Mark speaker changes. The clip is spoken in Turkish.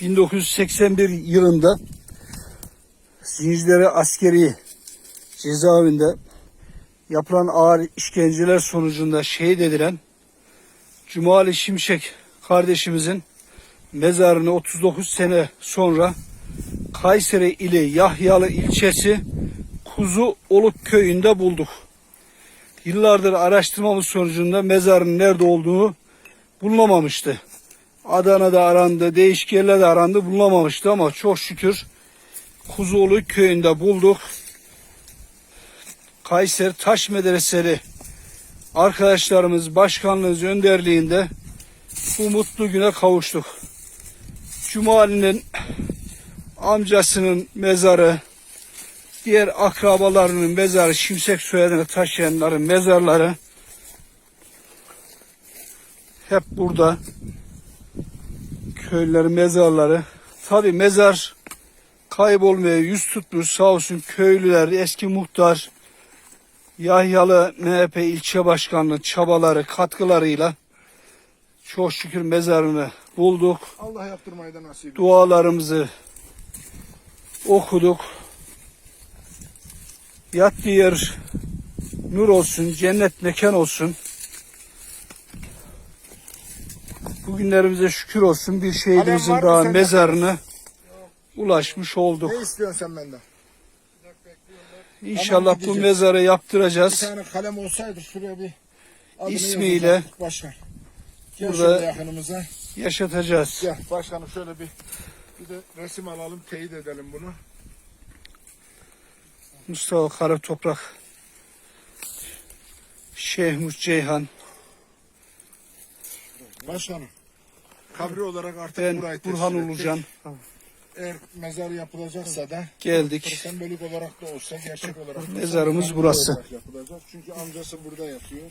Speaker 1: 1981 yılında Zincirlere Askeri cezaevinde yapılan ağır işkenceler sonucunda şehit edilen Cumali Şimşek kardeşimizin mezarını 39 sene sonra Kayseri ili Yahyalı ilçesi Kuzu Oluk köyünde bulduk. Yıllardır araştırmamız sonucunda mezarın nerede olduğunu bulunamamıştı. Adana'da arandı, değişik yerlerde arandı bulunamamıştı ama çok şükür Kuzuoluk köyünde bulduk. Kayseri Taş Medreseli arkadaşlarımız başkanlığımız önderliğinde bu mutlu güne kavuştuk. Cumali'nin amcasının mezarı, diğer akrabalarının mezarı, Şimşek soyadını taşıyanların mezarları hep burada. Köylülerin mezarları. Tabi mezar kaybolmaya yüz tutmuş sağ olsun köylüler, eski muhtar, Yahyalı MHP ilçe başkanlığı çabaları, katkılarıyla çok şükür mezarını bulduk.
Speaker 2: Allah yaptırmayı da nasip.
Speaker 1: Dualarımızı okuduk. Yattığı yer nur olsun, cennet mekan olsun. Bugünlerimize şükür olsun bir şehidimizin
Speaker 2: var mı
Speaker 1: daha
Speaker 2: sende?
Speaker 1: mezarına ulaşmış olduk.
Speaker 2: Ne istiyorsun sen benden?
Speaker 1: İnşallah bu
Speaker 2: gideceğiz.
Speaker 1: mezarı
Speaker 2: Bir
Speaker 1: yaptıracağız.
Speaker 2: tane kalem olsaydı şuraya bir adını
Speaker 1: İsmiyle
Speaker 2: yazacaktık başkan. Gel
Speaker 1: burada-
Speaker 2: şöyle yakınımıza.
Speaker 1: Yaşatacağız.
Speaker 2: Gel başkanım şöyle bir bir de resim alalım, teyit edelim bunu.
Speaker 1: Mustafa Karatoprak, Şehmus Ceyhan,
Speaker 2: Başkanım. Kabri olarak artık
Speaker 1: ben
Speaker 2: burayı
Speaker 1: Burhan. Ulucan
Speaker 2: Eğer mezar yapılacaksa da
Speaker 1: geldik.
Speaker 2: sembolik olarak da olsa gerçek olarak
Speaker 1: Mezarımız burası.
Speaker 2: olarak yapılacak. Çünkü amcası burada yatıyor.